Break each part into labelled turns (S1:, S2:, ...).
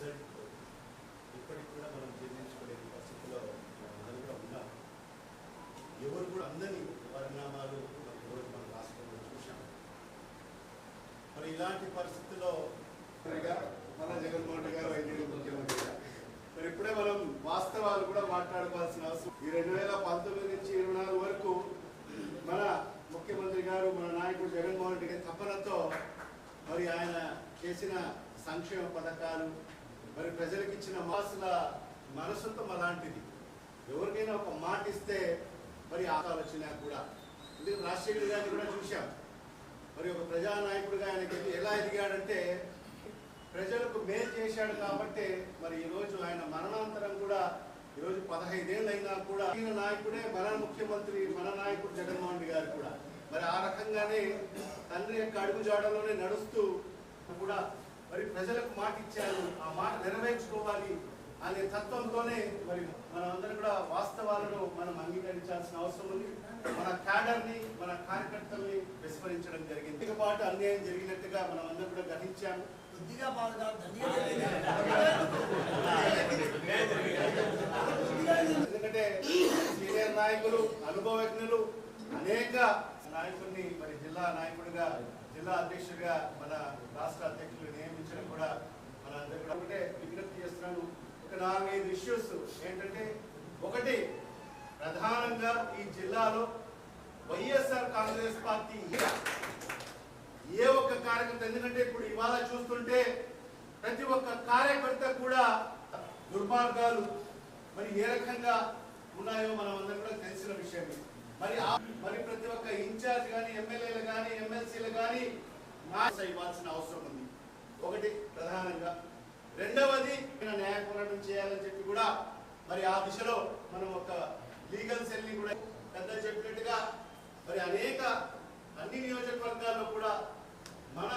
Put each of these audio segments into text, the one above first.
S1: Result ఇప్పటికి కూడా మనం జీర్ణించుకోలేని పరిస్థితిలో అందరూ ఉన్నాం ఎవరు కూడా అందని పరిణామాలు మరి ఈరోజు మన రాష్ట్రంలో చూసాం మరి ఇలాంటి పరిస్థితుల్లో
S2: మన జగన్మోహన్ రెడ్డి గారు ఐదేళ్ళు ముఖ్యమంత్రిగా మరి ఇప్పుడే మనం వాస్తవాలు కూడా మాట్లాడుకోవాల్సిన అవసరం ఈ రెండు వేల పంతొమ్మిది నుంచి ఇరవై నాలుగు వరకు మన ముఖ్యమంత్రి గారు మన నాయకుడు జగన్మోహన్ రెడ్డి గారి తపనతో మరి ఆయన చేసిన సంక్షేమ పథకాలు మరి ప్రజలకు ఇచ్చిన మాసుల మనసుతో అలాంటిది. ఎవరికైనా ఒక మాట ఇస్తే మరి ఆలోచన కూడా. ఎందుకంటే రాజశేఖర్ గారిని కూడా చూశాం. మరి ఒక ప్రజానాయకుడిగా ఆయనకి ఎలా ఎదిగాడంటే ప్రజలకు మేలు చేశాడు కాబట్టి మరి ఈ రోజు ఆయన మరణాంతరం కూడా ఈ రోజు పదహైదేళ్ళు అయినా కూడా ఈయన నాయకుడే మన ముఖ్యమంత్రి మన నాయకుడు జగన్మోహన్ రెడ్డి గారు కూడా. మరి ఆ రకంగానే తండ్రి యొక్క అడుగుజాడలోనే నడుస్తూ కూడా మరి ప్రజలకు మాట ఇచ్చారు. ఆ మాట నెరవేర్చుకోవాలి అనే తత్వంతోనే మరి మనమందరం కూడా వాస్తవాలను మనం అంగీకరించాల్సిన అవసరం ఉంది. మన క్యాడర్ని మన కార్యకర్తల్ని విస్మరించడం జరిగింది. పాటు అన్యాయం జరిగినట్టుగా మనం అందరం కూడా గ్రహించాము ఎందుకంటే సీనియర్ నాయకులు అనుభవజ్ఞులు అనేక నాయకుడిని మరి జిల్లా నాయకుడిగా జిల్లా అధ్యక్షుడిగా మన రాష్ట్ర అధ్యక్షుడు నియమించడం కూడా మన అందరూ ఒకటే విజ్ఞప్తి చేస్తున్నాను. ఒక నాలుగైదు ఇష్యూస్ ఏంటంటే ఒకటి ప్రధానంగా ఈ జిల్లాలో వైఎస్ఆర్ కాంగ్రెస్ పార్టీ ఏ ఒక్క కార్యకర్త ఎందుకంటే ఇప్పుడు ఇవాళ చూస్తుంటే ప్రతి ఒక్క కార్యకర్త కూడా దుర్మార్గాలు మరి ఏ రకంగా ఉన్నాయో మనం అందరం కూడా తెలిసిన విషయమే. మరి ఆ- మరి ప్రతి ఒక్క ఇన్ఛార్జ్ కానీ ఎమ్మెల్యేలు కానీ ఎమ్మెల్సీలు కానీ నాశ ఇవ్వాల్సిన అవసరం ఉంది. ఒకటి ప్రధానంగా. రెండవది న్యాయ పోరాటం చేయాలని చెప్పి కూడా మరి ఆ దిశలో మనం ఒక లీగల్ సెల్ని కూడా పెద్ద చెప్పినట్టుగా మరి అనేక అన్ని నియోజకవర్గాల్లో కూడా మన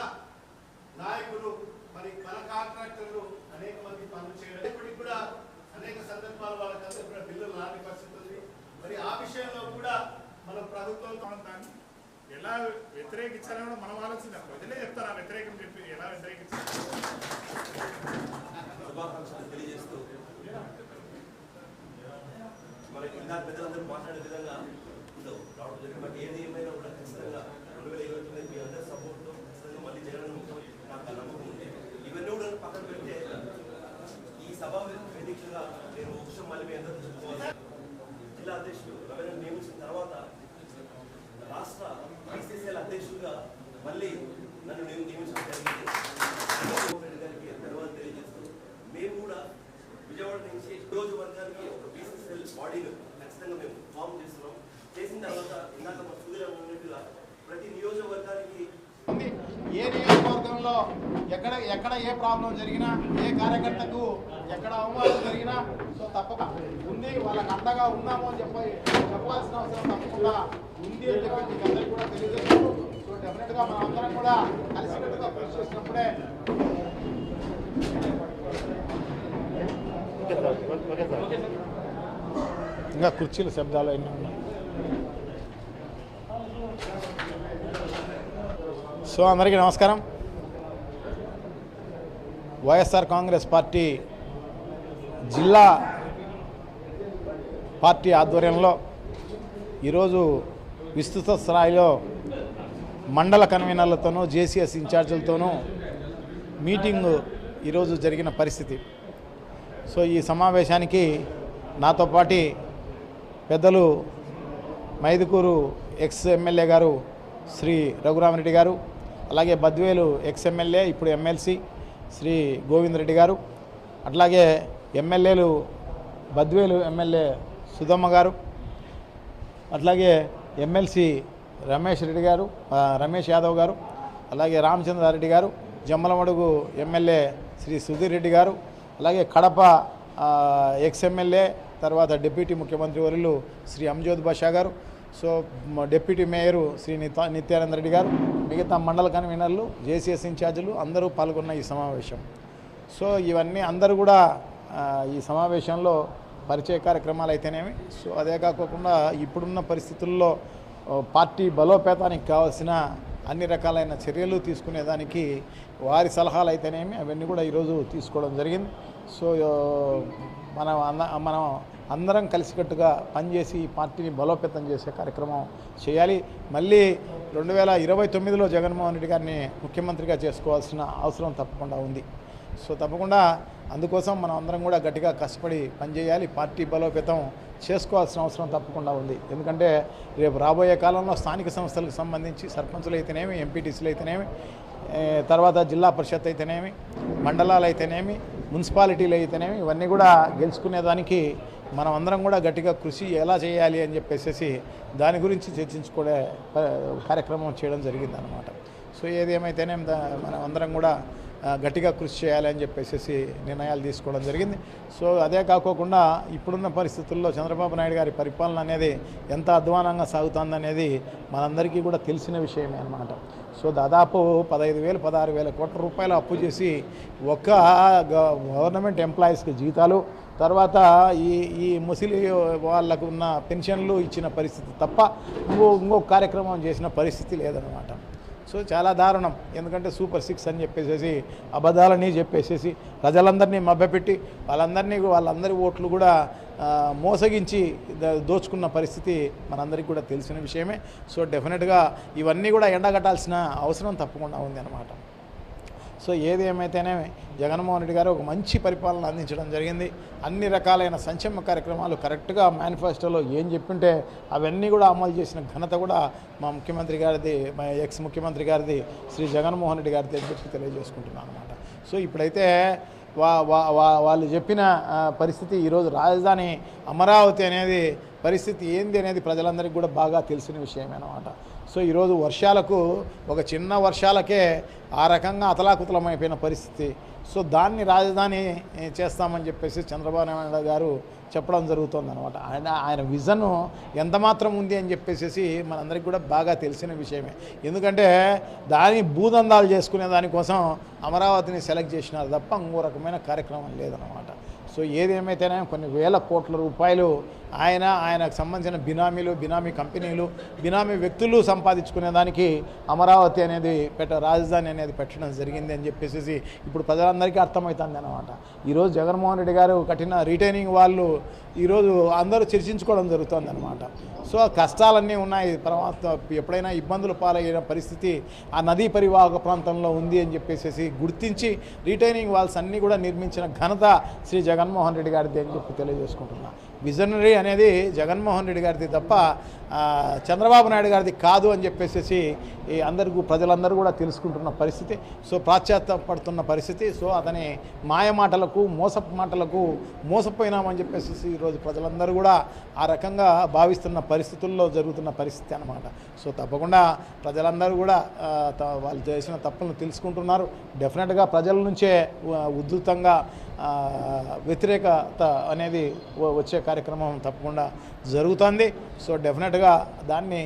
S2: నాయకులు మరి మన కాంట్రాక్టర్లు అనేక మంది పనులు చేయడం. ఇప్పటికి కూడా అనేక సందర్భాలు వాళ్ళకందరూ కూడా బిల్లులు రాని పరిస్థితి ఉంది మరి ఆ విషయంలో కూడా ప్రభుత్వాలతో
S3: దాన్ని ఎలా వ్యతిరేకించాలని కూడా మనం ఆలోచించాలి ప్రజలే చెప్తారు ఆ వ్యతిరేకం చెప్పి ఎలా వ్యతిరేకించాలి.
S4: శుభాకాంక్షలు తెలియజేస్తూ మనకి ఇందాక పెద్దలందరూ మాట్లాడే విధంగా ఉండవు. రావడం జరిగింది. బట్ ఏది ఏమైనా కూడా ఖచ్చితంగా రెండు వేల ఇరవై తొమ్మిది మీ అందరి సపోర్ట్తో ఖచ్చితంగా మళ్ళీ జగన్ నాకు నమ్మకం ఉంది. ఇవన్నీ కూడా పక్కన పెడితే ఈ సభ వేదికగా నేను ఒక మళ్ళీ మీ అందరూ చెప్పుకోవాలి. జిల్లా అధ్యక్షుడు రవీంద్ర నియమించిన తర్వాత రాష్ట్ర బీసీసీఎల్ అధ్యక్షుడిగా మళ్ళీ నన్ను నేను నియమించడం జరిగింది. జగన్మోహన్ తెలియజేస్తూ మేము కూడా విజయవాడ నుంచి రోజు వర్గానికి ఒక బీసీసీఎల్ బాడీని ఖచ్చితంగా మేము ఫామ్ చేస్తున్నాం. చేసిన తర్వాత ఇందాక మా సూర్య ఉన్నట్టుగా ప్రతి నియోజకవర్గానికి
S5: ఏ నియోజకవర్గంలో ఎక్కడ ఎక్కడ ఏ ప్రాబ్లం జరిగినా ఏ కార్యకర్తకు ఎక్కడ అవమానం జరిగినా సో తప్పక ఉంది. వాళ్ళకి అండగా ఉన్నాము అని చెప్పి చెప్పాల్సిన అవసరం తప్పకుండా ఉంది అని చెప్పి మీకు అందరికీ కూడా తెలియజేస్తూ డెఫినెట్గా మనం అందరం కూడా కలిసికట్టుగా కృషి చేసినప్పుడే ఇంకా కుర్చీల శబ్దాలు ఎన్ని ఉన్నాయి? సో అందరికీ నమస్కారం. వైఎస్ఆర్ కాంగ్రెస్ పార్టీ జిల్లా పార్టీ ఆధ్వర్యంలో ఈరోజు విస్తృత స్థాయిలో మండల కన్వీనర్లతోనూ జేసీఎస్ ఇన్ఛార్జీలతోనూ మీటింగ్ ఈరోజు జరిగిన పరిస్థితి. సో ఈ సమావేశానికి నాతో పాటి పెద్దలు మైదుకూరు ఎక్స్ ఎమ్మెల్యే గారు శ్రీ రఘురామరెడ్డి గారు అలాగే బద్వేలు ఎక్స్ ఎమ్మెల్యే ఇప్పుడు ఎమ్మెల్సీ శ్రీ గోవిందరెడ్డి గారు అట్లాగే ఎమ్మెల్యేలు బద్వేలు ఎమ్మెల్యే సుధమ్మ గారు అట్లాగే ఎమ్మెల్సీ రమేష్ రెడ్డి గారు రమేష్ యాదవ్ గారు అలాగే రామచంద్రారెడ్డి గారు జమ్మలమడుగు ఎమ్మెల్యే శ్రీ సుధీర్ రెడ్డి గారు అలాగే కడప ఎక్స్ఎమ్మెల్యే తర్వాత డిప్యూటీ ముఖ్యమంత్రి వర్యులు Shri Anjad Basha garu so deputy mayor Shri Nityananda Reddy garu మిగతా మండల కన్వీనర్లు జేసీఎస్ ఇన్ఛార్జీలు అందరూ పాల్గొన్న ఈ సమావేశం. సో ఇవన్నీ అందరూ కూడా ఈ సమావేశంలో పరిచయ కార్యక్రమాలు అయితేనేమి సో అదే కాకుండా ఇప్పుడున్న పరిస్థితుల్లో పార్టీ బలోపేతానికి కావాల్సిన అన్ని రకాలైన చర్యలు తీసుకునేదానికి వారి సలహాలు అయితేనేమి అవన్నీ కూడా ఈరోజు తీసుకోవడం జరిగింది. సో మనం అంద మనం అందరం కలిసికట్టుగా పనిచేసి ఈ పార్టీని బలోపేతం చేసే కార్యక్రమం చేయాలి. మళ్ళీ రెండు వేల ఇరవై తొమ్మిదిలో జగన్మోహన్ రెడ్డి గారిని ముఖ్యమంత్రిగా చేసుకోవాల్సిన అవసరం తప్పకుండా ఉంది. సో తప్పకుండా అందుకోసం మనం అందరం కూడా గట్టిగా కష్టపడి పనిచేయాలి. పార్టీ బలోపేతం చేసుకోవాల్సిన అవసరం తప్పకుండా ఉంది. ఎందుకంటే రేపు రాబోయే కాలంలో స్థానిక సంస్థలకు సంబంధించి సర్పంచులు అయితేనేమి ఎంపీటీసీలు అయితేనేమి తర్వాత జిల్లా పరిషత్ అయితేనేమి మండలాలు అయితేనేమి మున్సిపాలిటీలు అయితేనేమి ఇవన్నీ కూడా గెలుచుకునేదానికి మనం అందరం కూడా గట్టిగా కృషి ఎలా చేయాలి అని చెప్పేసి దాని గురించి చర్చించుకునే కార్యక్రమం చేయడం జరిగిందనమాట సో ఏది దా- మనం అందరం కూడా గట్టిగా కృషి చేయాలని చెప్పేసి నిర్ణయాలు తీసుకోవడం జరిగింది. సో అదే కాకోకుండా ఇప్పుడున్న పరిస్థితుల్లో చంద్రబాబు నాయుడు గారి పరిపాలన అనేది ఎంత అధ్వానంగా సాగుతుందనేది మనందరికీ కూడా తెలిసిన విషయమే అనమాట సో దాదాపు పదహైదు వేలు పదహారు వేల కోట్ల రూపాయలు అప్పు చేసి ఒక్క గ- గవర్నమెంట్ ఎంప్లాయీస్కి జీతాలు తర్వాత ఈ ఈ ముసలి వాళ్ళకు ఉన్న పెన్షన్లు ఇచ్చిన పరిస్థితి తప్ప ఇంకో ఇంకో కార్యక్రమం చేసిన పరిస్థితి లేదనమాట సో చాలా దారుణం. ఎందుకంటే సూపర్ సిక్స్ అని చెప్పేసేసి అబద్ధాలని చెప్పేసేసి ప్రజలందరినీ మభ్యపెట్టి వాళ్ళందరినీ వాళ్ళందరి ఓట్లు కూడా మోసగించి దోచుకున్న పరిస్థితి మనందరికీ కూడా తెలిసిన విషయమే. సో డెఫినెట్గా ఇవన్నీ కూడా ఎండగట్టాల్సిన అవసరం తప్పకుండా ఉంది అనమాట సో ఏది ఏమైతేనే జగన్మోహన్ రెడ్డి గారు ఒక మంచి పరిపాలన అందించడం జరిగింది. అన్ని రకాలైన సంక్షేమ కార్యక్రమాలు కరెక్ట్గా మేనిఫెస్టోలో ఏం చెప్పింటే అవన్నీ కూడా అమలు చేసిన ఘనత కూడా మా ముఖ్యమంత్రి గారిది మా ఎక్స్ ముఖ్యమంత్రి గారిది శ్రీ జగన్మోహన్ రెడ్డి గారిది అని చెప్పి తెలియజేసుకుంటున్నాను అనమాట సో ఇప్పుడైతే వా వా- వా- వాళ్ళు చెప్పిన పరిస్థితి ఈరోజు రాజధాని అమరావతి అనేది పరిస్థితి ఏంది అనేది ప్రజలందరికీ కూడా బాగా తెలిసిన విషయమే అనమాట సో ఈరోజు వర్షాలకు ఒక చిన్న వర్షాలకే ఆ రకంగా అతలాకుతలమైపోయిన పరిస్థితి. సో దాన్ని రాజధాని చేస్తామని చెప్పేసి చంద్రబాబు నాయుడు గారు చెప్పడం జరుగుతుంది అనమాట ఆయన ఆయన విజన్ ఎంత మాత్రం ఉంది అని చెప్పేసి మనందరికీ కూడా బాగా తెలిసిన విషయమే. ఎందుకంటే దాని భూదందాలు చేసుకునే దానికోసం అమరావతిని సెలెక్ట్ చేసినారు తప్ప ఇంకో రకమైన కార్యక్రమం లేదనమాట సో ఏదేమైతేనే కొన్ని వేల కోట్ల రూపాయలు ఆయన ఆయనకు సంబంధించిన బినామీలు బినామీ కంపెనీలు బినామీ వ్యక్తులు సంపాదించుకునే దానికి అమరావతి అనేది పెట్ట రాజధాని అనేది పెట్టడం జరిగింది అని చెప్పేసి ఇప్పుడు ప్రజలందరికీ అర్థమవుతుంది అనమాట ఈరోజు జగన్మోహన్ రెడ్డి గారు కఠిన రిటైనింగ్ వాళ్ళు ఈరోజు అందరూ చర్చించుకోవడం జరుగుతుంది అనమాట సో కష్టాలన్నీ ఉన్నాయి. తర్వాత ఎప్పుడైనా ఇబ్బందులు పాలైన పరిస్థితి ఆ నదీ పరివాహక ప్రాంతంలో ఉంది అని చెప్పేసి గుర్తించి రిటైనింగ్ వాల్స్ అన్నీ కూడా నిర్మించిన ఘనత శ్రీ జగన్మోహన్ రెడ్డి గారిది అని చెప్పి తెలియజేసుకుంటున్నాను విజనరీ అనేది జగన్మోహన్ రెడ్డి గారిది తప్ప చంద్రబాబు నాయుడు గారిది కాదు అని చెప్పేసి ఈ అందరికీ ప్రజలందరూ కూడా తెలుసుకుంటున్న పరిస్థితి. సో పాశ్చాత్యపడుతున్న పరిస్థితి. సో అతని మాయ మాటలకు మోసపు మాటలకు మోసపోయినామని చెప్పేసి ఈరోజు ప్రజలందరూ కూడా ఆ రకంగా భావిస్తున్న పరిస్థితుల్లో జరుగుతున్న పరిస్థితి అన్నమాట. సో తప్పకుండా ప్రజలందరూ కూడా త- వాళ్ళు చేసిన తప్పులను తెలుసుకుంటున్నారు. డెఫినెట్గా ప్రజల నుంచే ఉధృతంగా వ్యతిరేకత అనేది వచ్చే కార్యక్రమం తప్పకుండా జరుగుతుంది. సో డెఫినెట్గా దాన్ని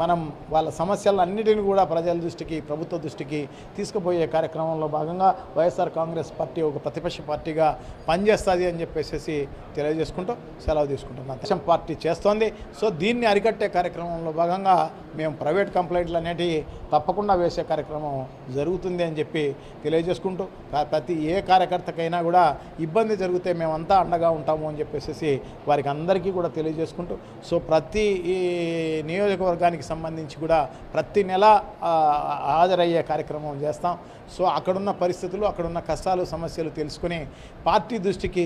S5: మనం వాళ్ళ సమస్యలన్నిటిని కూడా ప్రజల దృష్టికి ప్రభుత్వ దృష్టికి తీసుకుపోయే కార్యక్రమంలో భాగంగా వైఎస్ఆర్ కాంగ్రెస్ పార్టీ ఒక ప్రతిపక్ష పార్టీగా పనిచేస్తుంది అని చెప్పేసి తెలియజేసుకుంటూ సెలవు తీసుకుంటున్నాం. దేశం పార్టీ చేస్తోంది. సో దీన్ని అరికట్టే కార్యక్రమంలో భాగంగా మేము ప్రైవేట్ కంప్లైంట్లు అనేటివి తప్పకుండా వేసే కార్యక్రమం జరుగుతుంది అని చెప్పి తెలియజేసుకుంటూ ప్రతి ఏ కార్యకర్తకైనా కూడా ఇబ్బంది జరిగితే మేమంతా అండగా ఉంటాము అని చెప్పేసి వారికి అందరికీ కూడా తెలియజేసుకుంటూ. సో ప్రతి ఈ నియోజకవర్గానికి సంబంధించి కూడా ప్రతి నెల హాజరయ్యే కార్యక్రమం చేస్తాం. సో అక్కడున్న పరిస్థితులు అక్కడున్న కష్టాలు సమస్యలు తెలుసుకుని పార్టీ దృష్టికి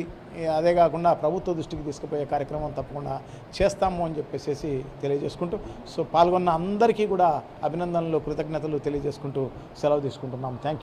S5: అదే కాకుండా ప్రభుత్వ దృష్టికి తీసుకుపోయే కార్యక్రమం తప్పకుండా చేస్తాము అని చెప్పేసి తెలియజేసుకుంటూ సో పాల్గొన్న అందరికీ కూడా అభినందనలు కృతజ్ఞతలు తెలియజేసుకుంటూ సెలవు తీసుకుంటున్నాం. థ్యాంక్